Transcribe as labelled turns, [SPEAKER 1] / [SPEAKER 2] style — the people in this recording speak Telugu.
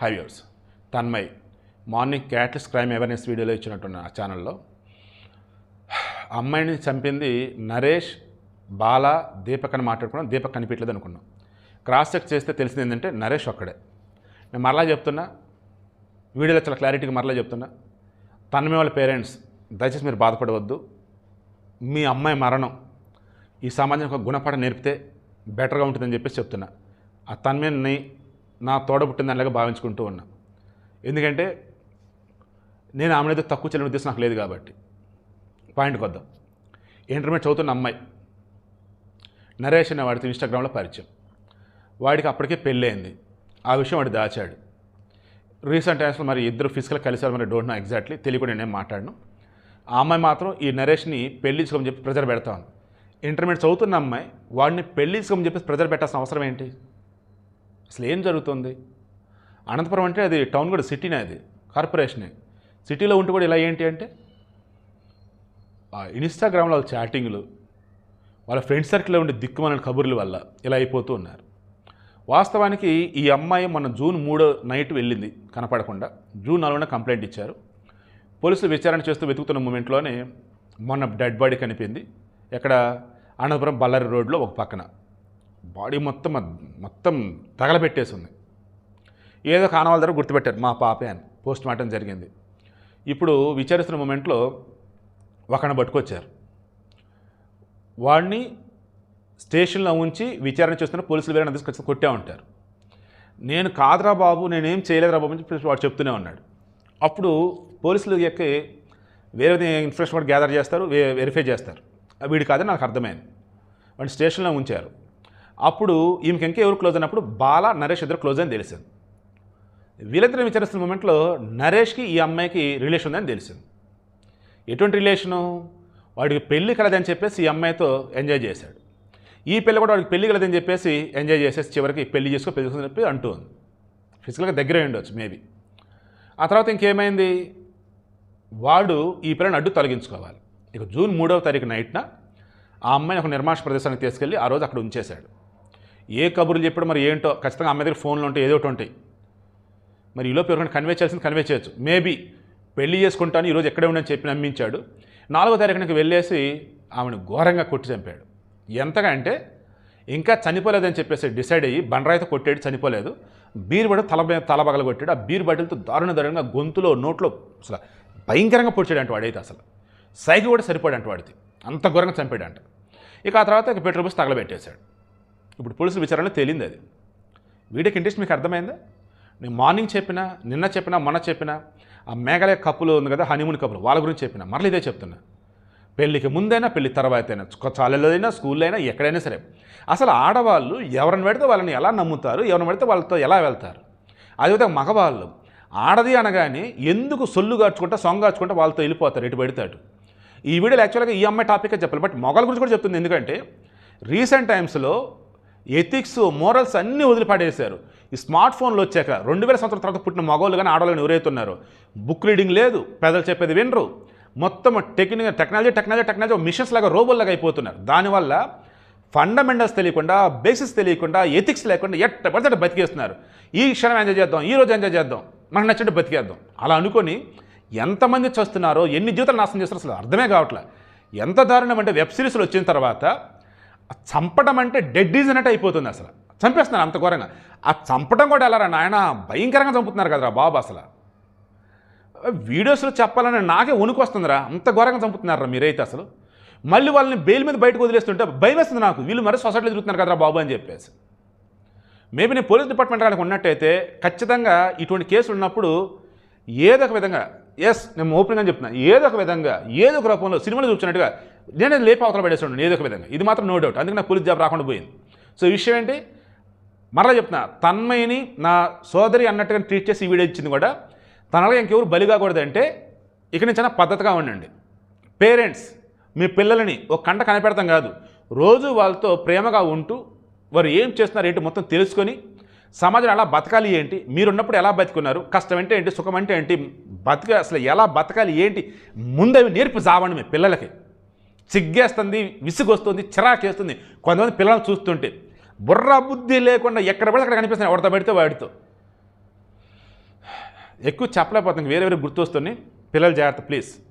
[SPEAKER 1] హై వ్యూర్స్ తన్మయ్ మార్నింగ్ క్యాట్లెస్ క్రైమ్ అవేర్నెస్ వీడియోలో ఇచ్చినట్టున్న ఆ ఛానల్లో అమ్మాయిని చంపింది నరేష్ బాల దీపక్ అని మాట్లాడుకున్నాం. దీపక్ కనిపించలేదు అనుకున్నాం. క్రాస్ చెక్ చేస్తే తెలిసింది ఏంటంటే నరేష్ ఒక్కడే. నేను మరలా చెప్తున్నా వీడియోలో చాలా క్లారిటీగా మరలా చెప్తున్నా. తన్మయ వాళ్ళ పేరెంట్స్ దయచేసి మీరు బాధపడవద్దు. మీ అమ్మాయి మరణం ఈ సమాజానికి ఒక గుణపాఠం నేర్పితే బెటర్గా ఉంటుందని చెప్పేసి చెప్తున్నా. ఆ తన్మయని నా తోడ పుట్టిందనిలాగా భావించుకుంటూ ఉన్నా. ఎందుకంటే నేను ఆమె అయితే తక్కువ చెల్లిన ఉద్దేశం నాకు లేదు కాబట్టి. పాయింట్కి వద్దాం. ఇంటర్మీడియట్ చదువుతున్న అమ్మాయి నరేష్ అనే వాడితో ఇన్స్టాగ్రామ్లో పరిచయం. వాడికి అప్పటికే పెళ్ళయింది. ఆ విషయం వాడు దాచాడు. రీసెంట్ టైమ్స్లో మరి ఇద్దరు ఫిజికల్ కలిసారు మరి డోంట్ నో ఎగ్జాక్ట్లీ తెలియకుండా నేనేం మాట్లాడను. ఆ అమ్మాయి మాత్రం ఈ నరేష్ని పెళ్ళించుకోమని చెప్పి ప్రెజర్ పెడతాను ఇంటర్మీడియట్ చదువుతున్న అమ్మాయి వాడిని పెళ్ళించుకోమని చెప్పి ప్రెజర్ పెట్టాల్సిన అవసరం ఏంటి? అసలు ఏం జరుగుతుంది? అనంతపురం అంటే అది టౌన్ కూడా సిటీనే అది కార్పొరేషనే. సిటీలో ఉంటే కూడా ఇలా ఏంటి అంటే ఆ ఇన్స్టాగ్రామ్లో వాళ్ళ చాటింగ్లు వాళ్ళ ఫ్రెండ్ సర్కిల్లో ఉండే దిక్కుమాలిన కబుర్ల వల్ల ఇలా అయిపోతూ ఉన్నారు. వాస్తవానికి ఈ అమ్మాయి మొన్న జూన్ మూడో నైట్ వెళ్ళింది కనపడకుండా. జూన్ నాలుగున కంప్లైంట్ ఇచ్చారు. పోలీసులు విచారణ చేస్తూ వెతుకుతున్న మూమెంట్లోనే మొన్న డెడ్ బాడీ కనిపింది. ఎక్కడ? అనంతపురం బల్లారి రోడ్లో ఒక పక్కన. బాడీ మొత్తం మొత్తం తగలబెట్టేసింది. ఏదో కానవాళ్ళ దగ్గర గుర్తుపెట్టారు మా పాపే అని పోస్ట్ మార్టం జరిగింది. ఇప్పుడు విచారిస్తున్న మూమెంట్లో ఒకని పట్టుకొచ్చారు. వాడిని స్టేషన్లో ఉంచి విచారణ చేస్తున్న పోలీసులు వేరే తీసుకొచ్చి కొట్టే ఉంటారు నేను కాదురా బాబు నేనేం చేయలేదురా బాబు అని వాడు చెప్తూనే ఉన్నాడు. అప్పుడు పోలీసులు ఎక్కి వేరే ఇన్ఫర్మేషన్ కూడా గ్యాదర్ చేస్తారు వెరిఫై చేస్తారు. వీడు కాదని నాకు అర్థమైంది. వాడిని స్టేషన్లో ఉంచారు. అప్పుడు ఈమెకి ఇంకా ఎవరు క్లోజ్ అయినప్పుడు బాల నరేష్ ఇద్దరు క్లోజ్ అని తెలిసింది. వీళ్ళిద్దరిని విచారిస్తున్న మూమెంట్లో నరేష్కి ఈ అమ్మాయికి రిలేషన్ ఉందని తెలిసింది. ఎటువంటి రిలేషను వాడికి పెళ్ళి కలదని చెప్పేసి ఈ అమ్మాయితో ఎంజాయ్ చేశాడు. ఈ పెళ్ళి కూడా వాడికి పెళ్ళి కలదని చెప్పేసి ఎంజాయ్ చేసేసి చివరికి పెళ్ళి చేసుకో పెళ్ళి చేసుకుని చెప్పి అంటూ ఉంది. ఫిజికల్గా దగ్గర ఉండొచ్చు మేబీ ఆ తర్వాత ఇంకేమైంది? వాడు ఈ పిల్లని అడ్డు తొలగించుకోవాలి. ఇక జూన్ మూడవ తారీఖు నైట్న ఆ అమ్మాయిని ఒక నిర్మాష ప్రదేశానికి తీసుకెళ్ళి ఆ రోజు అక్కడ ఉంచేశాడు. ఏ కబుర్లు చెప్పడం మరి ఏంటో ఖచ్చితంగా అమ్మాయి దగ్గర ఫోన్లు ఉంటాయి ఏదో ఒకటి ఉంటాయి. మరి ఈలోపు ఎవరికైనా కన్వే చేయాల్సింది కన్వే చేయొచ్చు. మేబీ పెళ్ళి చేసుకుంటాను ఈరోజు ఎక్కడే ఉండని చెప్పి నమ్మించాడు. నాలుగో తారీఖునికి వెళ్ళేసి ఆమెను ఘోరంగా కొట్టి చంపాడు. ఎంతగా అంటే ఇంకా చనిపోలేదని చెప్పేసి డిసైడ్ అయ్యి బండరాయితో కొట్టాడు చనిపోలేదు. బీర్ తల తల కొట్టాడు. ఆ బీర్ బట్టలతో దారుణ దారుణంగా గొంతులో నోట్లో అసలు భయంకరంగా పొడిచాడు అంటే వాడైతే అసలు. సైకి కూడా సరిపోయాడు అంటే వాడికి అంత ఘోరంగా చంపాడు అంట ఇక ఆ తర్వాత ఇక పెట్రోల్ బస్ తగలబెట్టేశాడు. ఇప్పుడు పోలీసుల విచారణలో తేలింది అది. వీడియో ఇంట్రెస్ట్ మీకు అర్థమైందా? నేను మార్నింగ్ చెప్పినా నిన్న చెప్పినా మొన్న చెప్పినా ఆ మేఘాలయ కప్పులు ఉంది కదా హనీమూన్ కప్పులు వాళ్ళ గురించి చెప్పిన మరల ఇదే చెప్తున్నా. పెళ్ళికి ముందైనా పెళ్ళి తర్వాత అయినా కాలేజీలో అయినా స్కూల్లో అయినా ఎక్కడైనా సరే అసలు ఆడవాళ్ళు ఎవరిని పెడితే వాళ్ళని ఎలా నమ్ముతారు ఎవరిని పెడితే వాళ్ళతో ఎలా వెళ్తారు? అదేవిధంగా మగవాళ్ళు ఆడది అనగానే ఎందుకు సొల్లు గార్చుకుంటా సొంగ గార్చుకుంటా వాళ్ళతో వెళ్ళిపోతారు ఎటు పెడతాడు ఈ వీడియోలో యాక్చువల్గా ఈ అమ్మాయి టాపికే చెప్పాలి బట్ మొగల గురించి కూడా చెప్తుంది ఎందుకంటే రీసెంట్ టైమ్స్లో ఎథిక్స్ మోరల్స్ అన్నీ వదిలిపడేశారు. ఈ స్మార్ట్ ఫోన్లు వచ్చాక రెండు వేల సంవత్సరాల తర్వాత పుట్టిన మగవాళ్ళు కానీ ఆడవాళ్ళని ఎవరైతున్నారు? బుక్ రీడింగ్ లేదు పెద్దలు చెప్పేది వినరు. మొత్తం technique technology technology technology machines లాగా రోబోల్లాగా అయిపోతున్నారు. దానివల్ల ఫండమెంటల్స్ తెలియకుండా బేసిక్స్ తెలియకుండా ఎథిక్స్ లేకుండా ఎట్ట పడితే బతికేస్తున్నారు. ఈ క్షణం ఎంజాయ్ చేద్దాం ఈ రోజు ఎంజాయ్ చేద్దాం మనకు నచ్చినట్టు బతికేద్దాం. అలా అనుకొని ఎంతమంది చేస్తున్నారో ఎన్ని జీవితాలు నాశనం చేస్తారో అసలు అర్థమే కావట్లేదు ఎంత దారుణం అంటే వెబ్ సిరీస్లు వచ్చిన తర్వాత చంపడం అంటే డెడ్ ఈజ్ అన్నట్టు అయిపోతుంది అసలు. చంపేస్తున్నారు అంత ఘోరంగా. ఆ చంపడం కూడా ఎలా నాయన? భయంకరంగా చంపుతున్నారు కదరా బాబు అసలు. వీడియోస్లో చెప్పాలని నాకే వణుకు వస్తుందిరా అంత ఘోరంగా చంపుతున్నారా మీరైతే అసలు. మళ్ళీ వాళ్ళని బెయిల్ మీద బయటకు వదిలేస్తుంటే భయం వేస్తుంది నాకు. వీళ్ళు మరీ సొసైటీలో తిరుగుతున్నారు కదరా బాబు అని చెప్పేసి. మేబీ నేను పోలీస్ డిపార్ట్మెంట్ కానీ ఉన్నట్టయితే ఖచ్చితంగా ఇటువంటి కేసులు ఉన్నప్పుడు ఏదో ఒక విధంగా ఎస్ నేను ఓపెన్గా చెప్తున్నా. ఏదో ఒక విధంగా ఏదో ఒక రూపంలో సినిమాలో చూసినట్టుగా నేను లేపి అవతల పడేస్తున్నాను ఏదో ఒక విధంగా. ఇది మాత్రం నో డౌట్ అందుకే నాకు పోలీస్ జాబ్ రాకుండా పోయింది. సో విషయం ఏంటి? మరలా చెప్తున్నా తన్మయ్యని నా సోదరి అన్నట్టుగా ట్రీట్ చేసి ఈ వీడియో ఇచ్చింది కూడా తనలో ఇంకెవరు బలి కాకూడదంటే ఇక నుంచి పద్ధతిగా ఉండండి. పేరెంట్స్ మీ పిల్లలని ఒక కంట కనిపెడతాం కాదు. రోజు వాళ్ళతో ప్రేమగా ఉంటూ వారు ఏం చేస్తున్నారు ఏంటి మొత్తం తెలుసుకొని సమాజం ఎలా బతకాలి ఏంటి? మీరున్నప్పుడు ఎలా బతుకున్నారు? కష్టం అంటే ఏంటి? సుఖం అంటే ఏంటి? బతిక అసలు ఎలా బతకాలి ఏంటి? ముందవి నేర్పి చావండి మీ పిల్లలకి. సిగ్గేస్తుంది విసుగొస్తుంది చిరాకేస్తుంది. కొంతమంది పిల్లల్ని చూస్తుంటే బుర్ర బుద్ధి లేకుండా ఎక్కడ పడితే అక్కడ కనిపిస్తున్నాయి. ఎవరితో పెడితే వాడితో. ఎక్కువ చెప్పలేకపోతుంది వేరే వేరే గుర్తొస్తుంది పిల్లలు జాగ్రత్త ప్లీజ్.